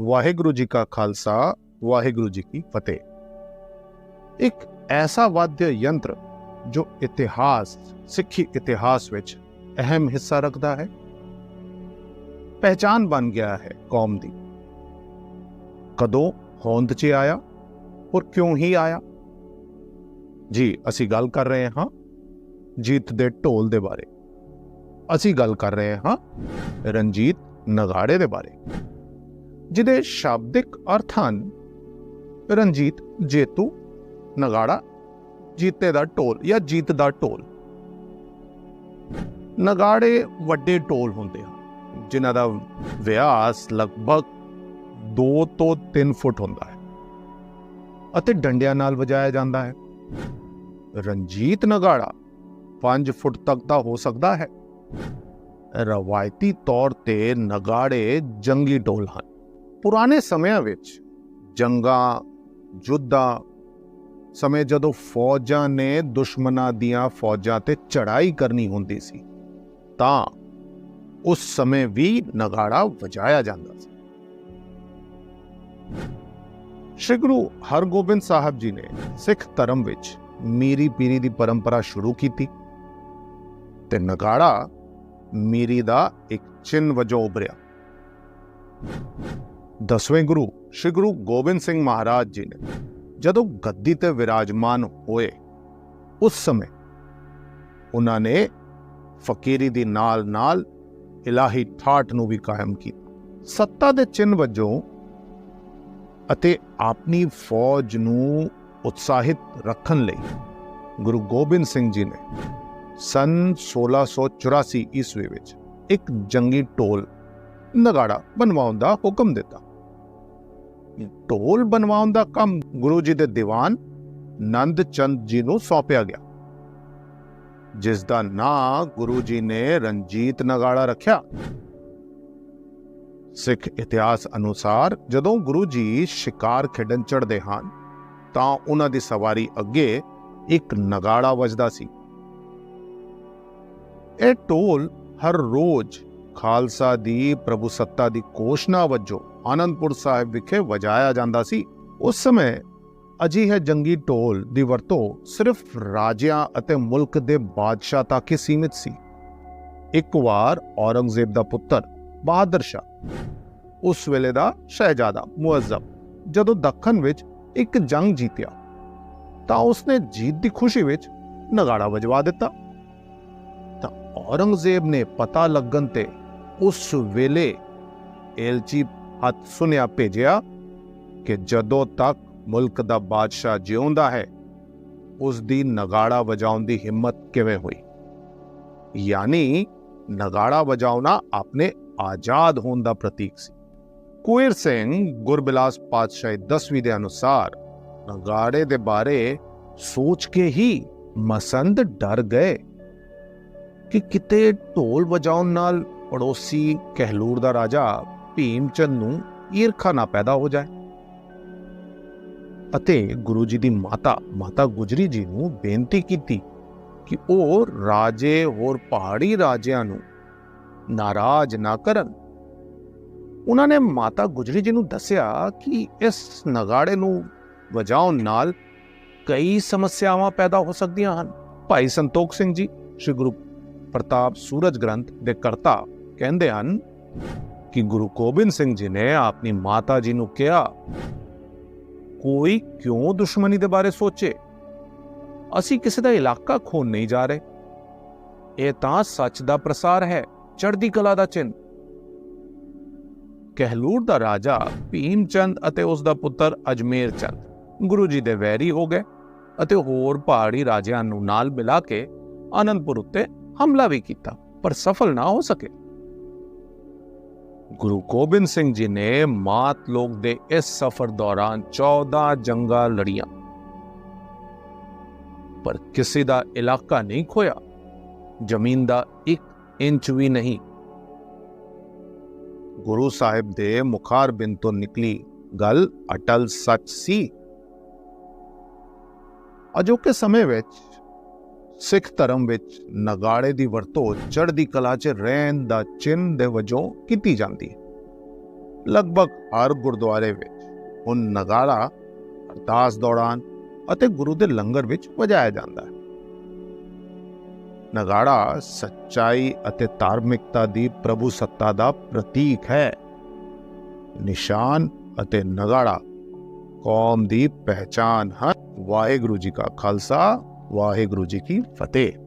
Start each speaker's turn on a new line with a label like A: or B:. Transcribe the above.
A: ਵਾਹਿਗੁਰੂ ਜੀ ਕਾ ਖਾਲਸਾ, ਵਾਹਿਗੁਰੂ ਜੀ ਕੀ ਫਤਿਹ। ਇੱਕ ਐਸਾ ਵਾद्य ਯੰਤਰ ਜੋ ਇਤਿਹਾਸ, ਸਿੱਖੀ ਇਤਿਹਾਸ ਵਿੱਚ ਅਹਿਮ ਹਿੱਸਾ ਰੱਖਦਾ ਹੈ ਪਹਿਚਾਨ ਬਣ ਗਿਆ ਹੈ ਕੌਮ ਦੀ। ਕਦੋਂ ਹੋਂਦ 'ਚ ਆਇਆ ਔਰ ਕਿਉਂ ਹੀ ਆਇਆ? ਜੀ, ਅਸੀਂ ਗੱਲ ਕਰ ਰਹੇ ਹਾਂ ਜੀਤ ਦੇ ਢੋਲ ਦੇ ਬਾਰੇ। ਅਸੀਂ ਗੱਲ ਕਰ ਰਹੇ ਹਾਂ ਰਣਜੀਤ ਨਗਾੜੇ ਦੇ ਬਾਰੇ। ਜਿਹਦੇ ਸ਼ਾਬਦਿਕ ਅਰਥ ਹਨ। ਰਣਜੀਤ ਜੇਤੂ, ਨਗਾੜਾ, ਜੀਤੇ ਦਾ ਢੋਲ ਜਾਂ ਜੀਤ ਦਾ ਢੋਲ। ਨਗਾੜੇ ਵੱਡੇ ਢੋਲ ਹੁੰਦੇ ਹਨ ਜਿਨ੍ਹਾਂ ਦਾ ਵਿਆਸ ਲਗਭਗ 2 ਤੋਂ 3 ਫੁੱਟ ਹੁੰਦਾ ਹੈ ਅਤੇ ਡੰਡਿਆਂ ਨਾਲ ਵਜਾਇਆ ਜਾਂਦਾ ਹੈ। ਰਣਜੀਤ ਨਗਾੜਾ 5 ਫੁੱਟ ਤੱਕ ਦਾ ਹੋ ਸਕਦਾ ਹੈ। ਰਵਾਇਤੀ ਤੌਰ ਤੇ ਨਗਾੜੇ ਜੰਗੀ ਢੋਲ ਹਨ। ਪੁਰਾਣੇ ਸਮਿਆਂ ਵਿੱਚ ਜੰਗਾਂ, ਜੁੱਧਾਂ ਸਮੇਂ ਜਦੋਂ ਫੌਜਾਂ ਨੇ ਦੁਸ਼ਮਣਾਂ ਦੀਆਂ ਫੌਜਾਂ ਤੇ ਚੜਾਈ ਕਰਨੀ ਹੁੰਦੀ ਸੀ, ਤਾਂ ਉਸ ਸਮੇਂ ਵੀ ਨਗਾੜਾ ਵਜਾਇਆ ਜਾਂਦਾ ਸੀ। ਸ਼੍ਰੀ ਗੁਰੂ ਹਰਗੋਬਿੰਦ ਸਾਹਿਬ ਜੀ ਨੇ ਸਿੱਖ ਧਰਮ ਵਿੱਚ ਮੀਰੀ ਪੀਰੀ ਦੀ ਪਰੰਪਰਾ ਸ਼ੁਰੂ ਕੀਤੀ ਤੇ ਨਗਾੜਾ ਮੀਰੀ ਦਾ ਇੱਕ ਚਿੰਨ ਵਜੋਂ ਉਭਰਿਆ। ਦਸਵੇਂ ਗੁਰੂ ਸ਼੍ਰੀ ਗੁਰੂ ਗੋਬਿੰਦ ਸਿੰਘ ਮਹਾਰਾਜ ਜੀ ਨੇ ਜਦੋਂ ਗੱਦੀ ਤੇ ਵਿਰਾਜਮਾਨ ਹੋਏ, ਉਸ ਸਮੇਂ ਉਹਨਾਂ ਨੇ ਫਕੀਰੀ ਦੇ ਨਾਲ-ਨਾਲ ਇਲਾਹੀ ਠਾਠ ਨੂੰ ਵੀ ਕਾਇਮ ਕੀਤਾ। ਸੱਤਾ ਦੇ ਚਿੰਨ ਵਜੋਂ ਅਤੇ ਆਪਣੀ ਫੌਜ ਨੂੰ ਉਤਸ਼ਾਹਿਤ ਰੱਖਣ ਲਈ ਗੁਰੂ ਗੋਬਿੰਦ ਸਿੰਘ ਜੀ ਨੇ ਸਨ 1684 ਈਸਵੀ ਵਿੱਚ ਇੱਕ ਜੰਗੀ ਢੋਲ ਨਗਾੜਾ ਬਣਵਾਉਣ ਦਾ ਹੁਕਮ ਦਿੱਤਾ। ਢੋਲ ਬਣਵਾਉਣ ਦਾ ਕੰਮ ਗੁਰੂ ਜੀ ਦੇ ਦੀਵਾਨ ਨੰਦ ਚੰਦ ਜੀ ਨੂੰ ਸੌਂਪਿਆ ਗਿਆ। ਜਿਸ ਦਾ ਨਾਂ ਗੁਰੂ ਜੀ ਨੇ ਰਣਜੀਤ ਨਗਾੜਾ ਰੱਖਿਆ। ਸਿੱਖ ਇਤਿਹਾਸ ਅਨੁਸਾਰ ਜਦੋਂ ਗੁਰੂ ਜੀ ਸ਼ਿਕਾਰ ਖੇਡਣ ਚੜਦੇ ਹਨ, ਤਾਂ ਉਹਨਾਂ ਦੀ ਸਵਾਰੀ ਅੱਗੇ ਇੱਕ ਨਗਾੜਾ ਵੱਜਦਾ ਸੀ। ਇਹ ਢੋਲ ਹਰ ਰੋਜ਼ ਖਾਲਸਾ ਦੀ ਪ੍ਰਭੂ ਸੱਤਾ ਦੀ ਕੋਸ਼ਨਾ ਵਜੋਂ ਆਨੰਦਪੁਰ ਸਾਹਿਬ ਵਿਖੇ ਵਜਾਇਆ ਜਾਂਦਾ ਸੀ। ਉਸ ਸਮੇਂ ਅਜਿਹੇ ਜੰਗੀ ਢੋਲ ਦੀ ਵਰਤੋਂ ਸਿਰਫ ਰਾਜਿਆਂ ਅਤੇ ਮੁਲਕ ਦੇ ਬਾਦਸ਼ਾਹ ਤੱਕ ਹੀ ਸੀਮਿਤ ਸੀ। ਇੱਕ ਵਾਰ ਔਰੰਗਜ਼ੇਬ ਦਾ ਪੁੱਤਰ ਬਹਾਦਰ ਸ਼ਾਹ, ਉਸ ਵੇਲੇ ਦਾ ਸ਼ਹਿਜ਼ਾਦਾ ਮੁਅੱਜ਼ਬ ਜਦੋਂ ਦੱਖਣ ਵਿੱਚ ਇੱਕ ਜੰਗ ਜੀਤਿਆ, ਤਾਂ ਉਸਨੇ ਜੀਤ ਦੀ ਖੁਸ਼ੀ ਵਿੱਚ ਨਗਾੜਾ ਵਜਵਾ ਦਿੱਤਾ। ਤਾਂ ਔਰੰਗਜ਼ੇਬ ਨੇ ਪਤਾ ਲੱਗਣ ਤੇ ਉਸ ਵੇਲੇ ਏਲਚੀ ਹੱਥ ਸੁਨਿਆ ਭੇਜਿਆ ਕਿ ਜਦੋਂ ਤੱਕ ਮੁਲਕ ਦਾ ਬਾਦਸ਼ਾਹ ਜਿਉਂਦਾ ਹੈ, ਉਸ ਦੀ ਨਗਾੜਾ ਵਜਾਉਣ ਦੀ ਹਿੰਮਤ ਕਿਵੇਂ ਹੋਈ? ਯਾਨੀ ਨਗਾੜਾ ਵਜਾਉਣਾ ਆਪਣੇ ਆਜ਼ਾਦ ਹੋਣ ਦਾ ਪ੍ਰਤੀਕ ਸੀ। ਕੁਇਰ ਸਿੰਘ ਗੁਰਬਿਲਾਸ ਪਾਤਸ਼ਾਹੀ 10ਵੀਂ ਦੇ ਅਨੁਸਾਰ ਨਗਾੜੇ ਦੇ ਬਾਰੇ ਸੋਚ ਕੇ ਹੀ ਮਸੰਦ ਡਰ ਗਏ ਕਿ ਕਿਤੇ ਢੋਲ ਵਜਾਉਣ ਨਾਲ ਪੜੋਸੀ ਕਹਿਲੂਰ ਦਾ ਰਾਜਾ ਭੀਮ ਚੰਦ ਨੂੰ ਈਰਖਾ ਨਾ ਪੈਦਾ ਹੋ ਜਾਏ। ਅਤੇ ਗੁਰੂ ਜੀ ਦੀ ਮਾਤਾ ਮਾਤਾ ਗੁਜਰੀ ਜੀ ਨੂੰ ਬੇਨਤੀ ਕੀਤੀ ਕਿ ਉਹ ਰਾਜੇ ਹੋਰ ਪਹਾੜੀ ਰਾਜਿਆਂ ਨੂੰ ਨਾਰਾਜ਼ ਨਾ ਕਰਨ। ਉਹਨਾਂ ਨੇ ਮਾਤਾ ਗੁਜਰੀ ਜੀ ਨੂੰ ਦੱਸਿਆ ਕਿ ਇਸ ਨਗਾੜੇ ਨੂੰ ਵਜਾਉਣ ਨਾਲ ਕਈ ਸਮੱਸਿਆਵਾਂ ਪੈਦਾ ਹੋ ਸਕਦੀਆਂ ਹਨ। ਭਾਈ ਸੰਤੋਖ ਸਿੰਘ ਜੀ, ਸ੍ਰੀ ਗੁਰੂ ਪ੍ਰਤਾਪ ਸੂਰਜ ਗ੍ਰੰਥ ਦੇ ਕਰਤਾ ਕਹਿੰਦੇ ਹਨ ਕਿ ਗੁਰੂ ਗੋਬਿੰਦ ਸਿੰਘ ਜੀ ਨੇ ਆਪਣੀ ਮਾਤਾ ਜੀ ਨੂੰ ਕਿਹਾ, ਕੋਈ ਕਿਉਂ ਦੁਸ਼ਮਣੀ ਦੇ ਬਾਰੇ ਸੋਚੇ? ਅਸੀਂ ਕਿਸੇ ਦਾ ਇਲਾਕਾ ਖੋਣ ਨਹੀਂ ਜਾ ਰਹੇ। ਇਹ ਤਾਂ ਸੱਚ ਦਾ ਪ੍ਰਸਾਰ ਹੈ, ਚੜ੍ਹਦੀ ਕਲਾ ਦਾ ਚਿੰਨ ਕਹਿਲੂਰ ਦਾ ਰਾਜਾ ਭੀਮ ਚੰਦ ਅਤੇ ਉਸ ਦਾ ਪੁੱਤਰ ਅਜਮੇਰ ਚੰਦ ਗੁਰੂ ਜੀ ਦੇ ਵੈਰੀ ਹੋ ਗਏ ਅਤੇ ਹੋਰ ਪਹਾੜੀ ਰਾਜਿਆਂ ਨੂੰ ਨਾਲ ਮਿਲਾ ਕੇ ਆਨੰਦਪੁਰ ਉੱਤੇ ਹਮਲਾ ਵੀ ਕੀਤਾ, ਪਰ ਸਫਲ ਨਾ ਹੋ ਸਕੇ। ਗੁਰੂ ਗੋਬਿੰਦ ਸਿੰਘ ਜੀ ਨੇ ਮਾਤ ਲੋਕ ਦੇ ਇਸ ਸਫ਼ਰ ਦੌਰਾਨ 14 ਜੰਗਾਂ ਲੜੀਆਂ। ਪਰ ਕਿਸੇ ਦਾ ਇਲਾਕਾ ਨਹੀਂ ਖੋਇਆ ਜ਼ਮੀਨ ਦਾ ਇੱਕ ਇੰਚ ਵੀ ਨਹੀਂ। ਗੁਰੂ ਸਾਹਿਬ ਦੇ ਮੁਖਾਰ ਬਿੰਦ ਤੋਂ ਨਿਕਲੀ ਗੱਲ ਅਟਲ ਸੱਚ ਸੀ। ਅਜੋਕੇ ਸਮੇਂ ਵਿੱਚ ਸਿੱਖ ਧਰਮ ਵਿੱਚ ਨਗਾੜੇ ਦੀ ਵਰਤੋਂ ਚੜ੍ਹਦੀ ਕਲਾ 'ਚ ਰਹਿਣ ਦਾ ਚਿੰਨ੍ਹ ਦੇ ਵਜੋਂ ਕੀਤੀ ਜਾਂਦੀ ਹੈ। ਲਗਭਗ ਹਰ ਗੁਰਦੁਆਰੇ ਵਿੱਚ ਹੁਣ ਨਗਾੜਾ ਅਰਦਾਸ ਦੌਰਾਨ ਅਤੇ ਗੁਰੂ ਦੇ ਲੰਗਰ ਵਿੱਚ ਵਜਾਇਆ ਜਾਂਦਾ ਹੈ। ਨਗਾੜਾ ਸੱਚਾਈ ਅਤੇ ਧਾਰਮਿਕਤਾ ਦੀ ਪ੍ਰਭੂ ਸੱਤਾ ਦਾ ਪ੍ਰਤੀਕ ਹੈ। ਨਿਸ਼ਾਨ ਅਤੇ ਨਗਾੜਾ ਕੌਮ ਦੀ ਪਹਿਚਾਨ ਹਨ। ਵਾਹਿਗੁਰੂ ਜੀ ਕਾ ਖਾਲਸਾ ਵਾਹਿਗੁਰੂ ਜੀ ਕੀ ਫਤਿਹ।